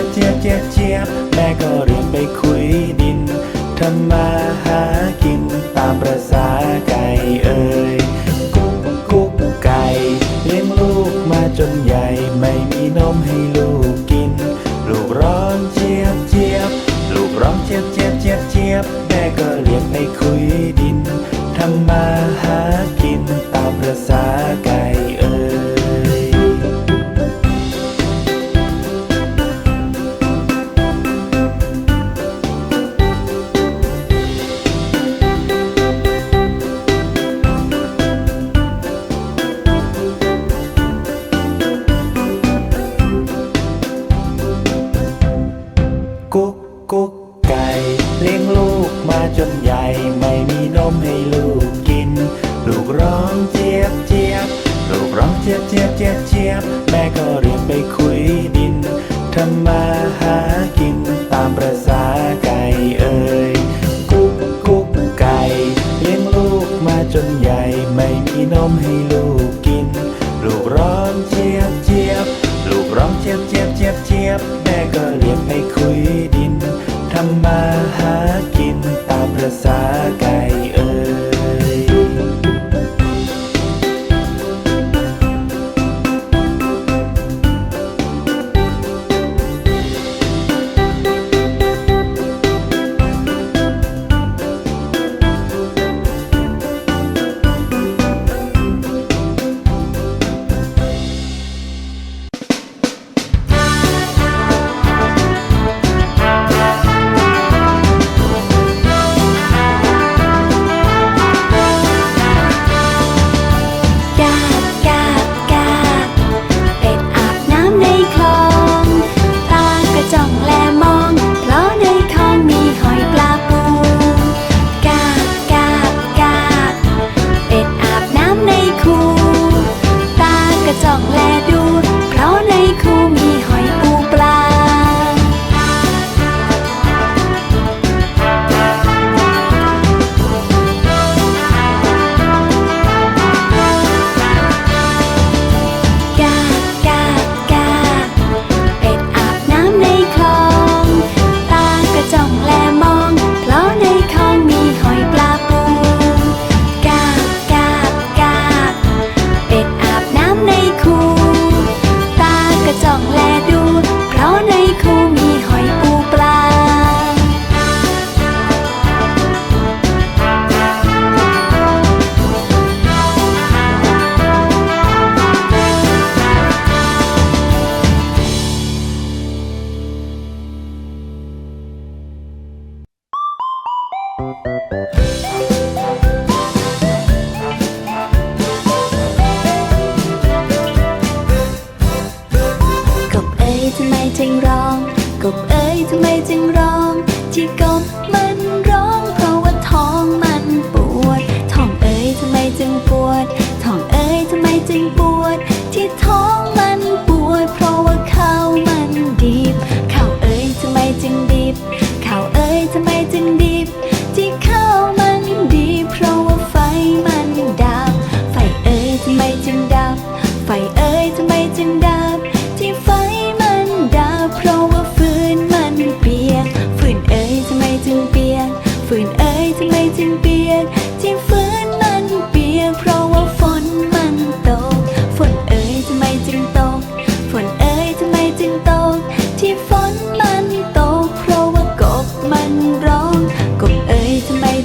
ยบเจี๊ยบเจี๊ยบเจี๊ยบแม่ก็เรียนไปคุยดินทำมาหากินตามประษาไก่เอ่ยกุ๊กกุ๊กไก่ เลี้ยงลูกมาจนใหญ่ไม่มีนมให้ลูก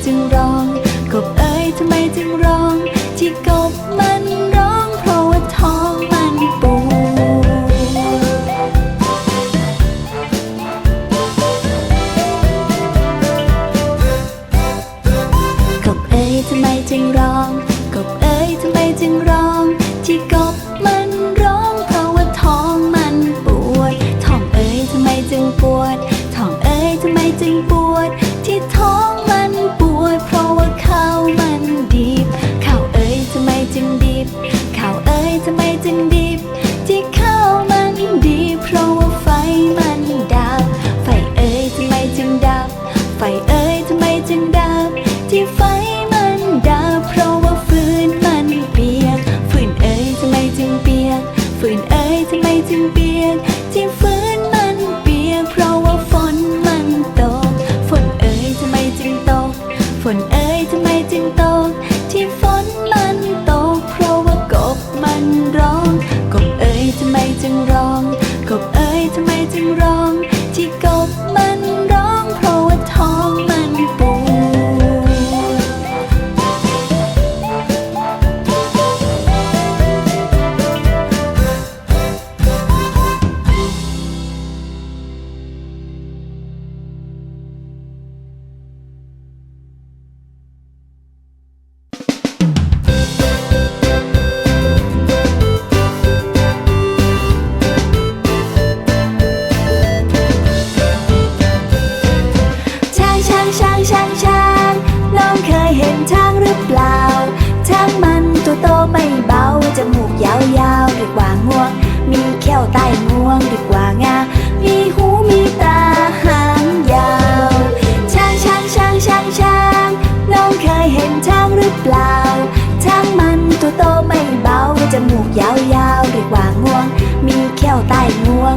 就让 ไฟเอ่ยทำไมจึงดับที่ไฟ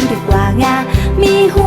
เรียกว่างา มีหู